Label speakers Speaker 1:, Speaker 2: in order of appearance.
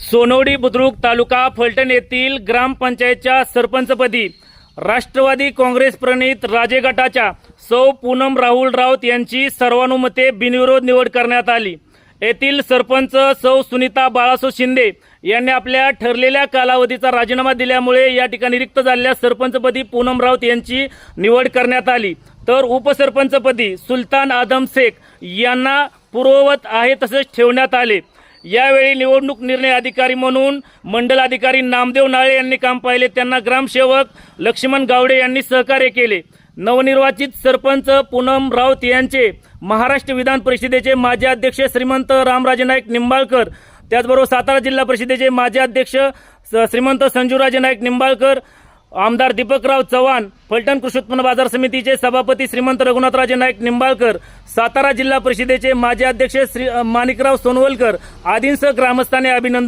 Speaker 1: सोनवडी बुद्रुक तालुका फलटण येथील ग्रामपंचायतच्या सरपंचपदी राष्ट्रवादी काँग्रेस प्रणित राजे गटाच्या सौ पूनम राहुल राऊत यांची सर्वानुमते बिनविरोध निवड करण्यात आली. येथील सरपंच सौ सुनीता बाळासो शिंदे यांनी आपल्या ठरलेल्या कालावधीचा राजीनामा दिल्यामुळे या ठिकाणी रिक्त झालेल्या सरपंचपदी पूनम राऊत यांची निवड करण्यात आली. तर उपसरपंचपदी सुलतान आदम शेख यांना पूर्ववत आहे तसेच ठेवण्यात आले. यावेळी निवडणूक निर्णय अधिकारी म्हणून मंडल अधिकारी नामदेव नाळे यांनी काम पाहिले. त्यांना ग्रामसेवक लक्ष्मण गावडे यांनी सहकार्य केले. नवनिर्वाचित सरपंच पूनम राऊत यांचे महाराष्ट्र विधान परिषदेचे माजी अध्यक्ष श्रीमंत रामराजे नाईक निंबाळकर त्याचबरोबर सातारा जिल्हा परिषदेचे माजी अध्यक्ष स- श्रीमंत संजूराजे नाईक निंबाळकर आमदार दीपकराव चव्हाण फलटण कृषी उत्पन्न बाजार समितीचे सभापती श्रीमंत रघुनाथराजे नाईक निंबाळकर सातारा जिल्हा परिषदेचे माजी अध्यक्ष श्री माणिकराव सोनवलकर आदींसह ग्रामस्थांनी अभिनंदन